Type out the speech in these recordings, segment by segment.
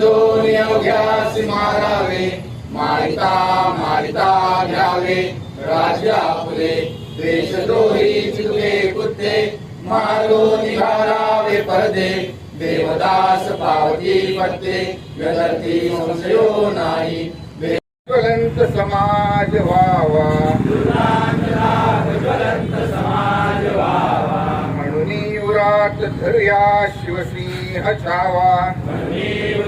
दोन अवघ्यासी मारावे मारिता मारिता घ्यावे. राज्य आपले दोही चितुके कुत्ते मारो निघारावे परदे. देवदास पावती पत्ते गदर्ती संशयो नाही. ज्वलंत समाज व्हावा. म्हणून उरात धर्या शिवसिंह छावा.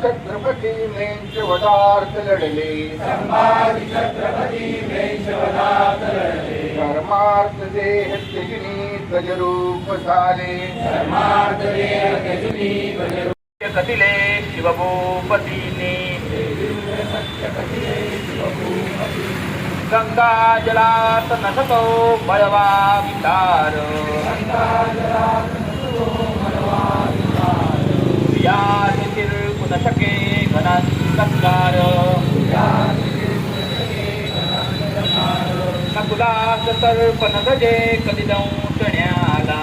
छत्रपती मेंच वदार्थ लढले धर्मार्थ देह त्यजिनी गजरूप झाले कथिले शिवभूपतीने गंगा जलात नसतो बळवा विकार यात तिरकु न दशके घनंकार नकुलास तर्पण गजे कधी दंशण्याला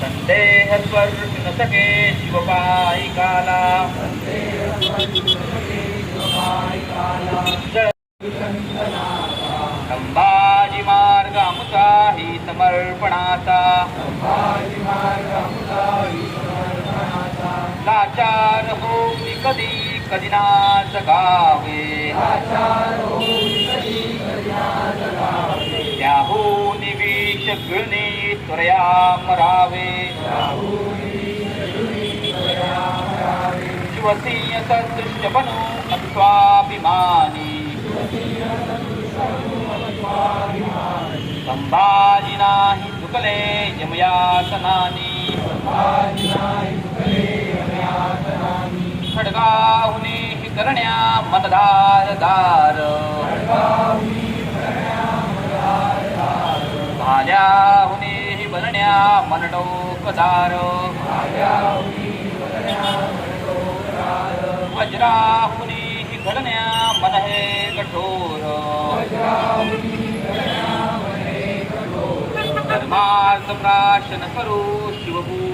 संदेह स्पर्श न सके शिवपायिकाला। संभाजी मार्ग आमचा ही समर्पणाचा। आचार हो मी कधी कधी ना जगावे त्याहून विष गिळणे त्वरया मरावे शिवसिंह सदृश्य बनू अत्वाभिमानी. संभाजी नाही चुकले यमयासनानी. खडगाहुनी करण्या मतदार दार भाल्याहुने हि बनण्या मनडोकदार. वज्राहुने घडण्या मन हे कठोर. धर्मार्थ प्राशन करू शिवभू.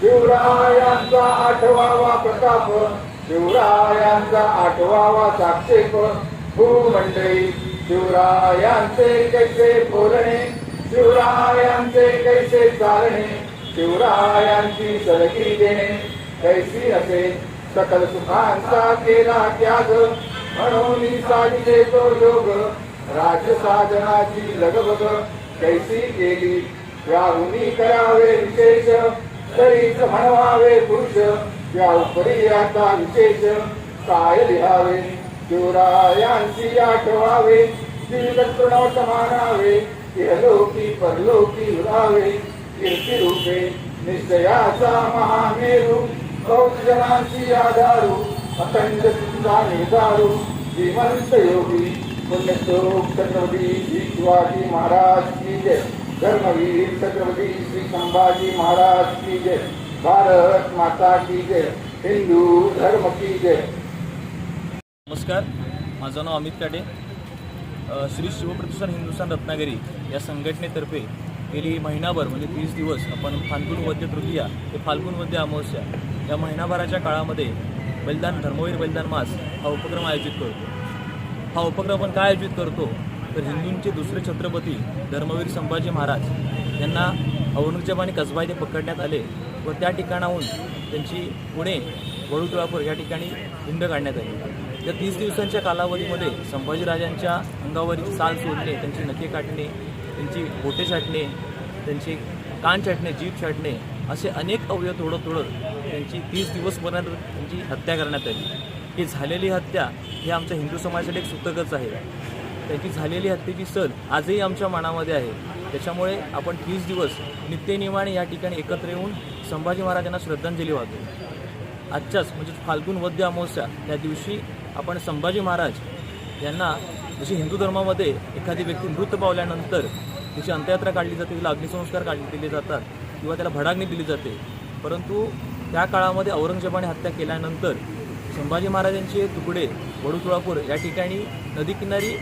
शिवरायांचा आठवावा प्रताप शिवरायांचा आठवावा साक्षेप. भूमंडळी शिवरायांचे कैसे बोलणे शिवरायांचे कैसे चालणे शिवरायांची सलगी देणे. कैसी असे सकल सुखांचा केला त्याग म्हणून साधले तो योग. राजसाधनाची लगबग कैसी केली याहुनी करावे विशेष तरीच म्हणवावे पुरुष. या उपरी आता विशेष काय लिहावे? शिवरायांची आठवावे दिवस समानावे इहलोकी परलोकी उरावे. कीर्ती रूपे निश्चयाचा महामेरू बहुजनांची आधारू अखंड तुमचा निर्धारू. श्रीमंत योगी पुण्यश्लोक छत्रपती श्री शिवाजी महाराज की जय. धर्मवीर छत्रपती श्री संभाजी महाराज की जय। भारत माता की जय। हिंदू धर्म की जय। नमस्कार माझं नाव अमित काटे. श्री शिवप्रतिष्ठान हिंदुस्थान रत्नागिरी या संघटनेतर्फे गेली महिनाभर म्हणजे तीस दिवस आपण फाल्गुन वद्य तृतीया ते फाल्गुन वद्य अमावस्या या महिनाभराच्या काळामध्ये बलिदान धर्मवीर बलिदान मास हा उपक्रम आयोजित करतो. हा उपक्रम आपण काय आयोजित करतो? तर हिंदूंचे दुसरे छत्रपती धर्मवीर संभाजी महाराज यांना औरंगजेब आणि कसबा येथे पकडण्यात आले व त्या ठिकाणाहून त्यांची पुणे वडोदरापूर या ठिकाणी हिंड काढण्यात आली. त्या तीस दिवसांच्या कालावधीमध्ये संभाजीराजांच्या अंगावरील साल सोडणे त्यांची नखे काटणे त्यांची बोटे छाटणे त्यांचे कान छाटणे जीभ छाटणे असे अनेक अवयव थोडं थोडं त्यांची तीस दिवसपर्यंत त्यांची हत्या करण्यात आली. ही झालेली हत्या ही आमच्या हिंदू समाजासाठी एक सुतकच आहे. त्याची झालेली हत्येची सल आजही आमच्या मनामध्ये आहे. त्याच्यामुळे आपण तीस दिवस नित्यनियमाने या ठिकाणी एकत्र येऊन संभाजी महाराजांना श्रद्धांजली वाहतो. आजच्याच म्हणजे फाल्गुन वद्य अमावस्या त्या दिवशी आपण संभाजी महाराज यांना जशी हिंदू धर्मामध्ये एखादी व्यक्ती मृत पावल्यानंतर तिची अंत्ययात्रा काढली जाते तिला अग्निसंस्कार काढले दिले जातात किंवा त्याला भडागणी दिली जाते. परंतु त्या काळामध्ये औरंगजेबाने हत्या केल्यानंतर संभाजी महाराजांचे तुकडे वडुतुळापूर या ठिकाणी नदीकिनारी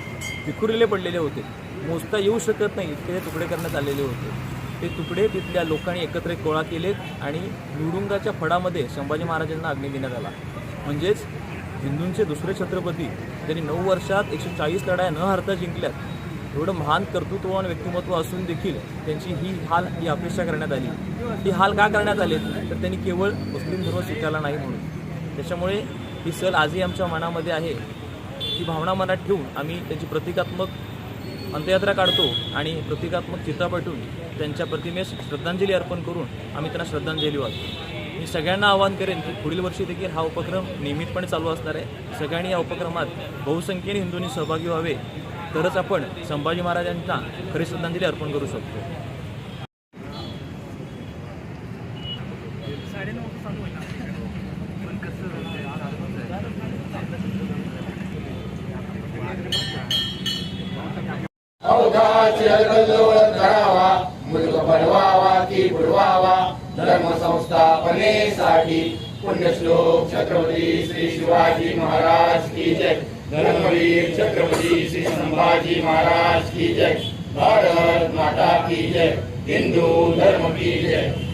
विखुरले पडलेले होते. मोजता येऊ शकत नाही इतके ते तुकडे करण्यात आलेले होते. ते तुकडे तिथल्या लोकांनी एकत्र गोळा केलेत आणि निवडुंगाच्या फडामध्ये संभाजी महाराजांना अग्नी देण्यात आला. म्हणजेच हिंदूंचे दुसरे छत्रपती त्यांनी नऊ वर्षात एकशे चाळीस लढाया न हरता जिंकल्यात एवढं महान कर्तृत्ववान व्यक्तिमत्व असून देखील त्यांची ही हाल ही अपेक्षा करण्यात आली. ही हाल का करण्यात आले तर त्यांनी केवळ मुस्लिम धर्म स्वीकारला नाही म्हणून. त्याच्यामुळे ही सल आजही आमच्या मनामध्ये आहे. ही भावना मनात ठेवून आम्ही त्याची प्रतिकात्मक अंत्ययात्रा काढतो आणि प्रतिकात्मक चित्रपटून त्यांच्या प्रतिमेस श्रद्धांजली अर्पण करून आम्ही त्यांना श्रद्धांजली वाहतो. मी सगळ्यांना आवाहन करेन की पुढील वर्षी देखील हा उपक्रम नियमितपणे चालू असणार आहे. सगळ्यांनी या उपक्रमात बहुसंख्येने हिंदूंनी सहभागी व्हावे. तरच आपण संभाजी महाराजांना खरी श्रद्धांजली अर्पण करू शकतो. अवघाची अलगल्लोळ करावा मुलग बनवावा की बुडवावा धर्म संस्थापनेसाठी पुण्यश्लोक छत्रपती श्री शिवाजी महाराज की जय. धर्मवीर छत्रपती श्री संभाजी महाराज की जय. भारत माता की जय. हिंदू धर्म की जय.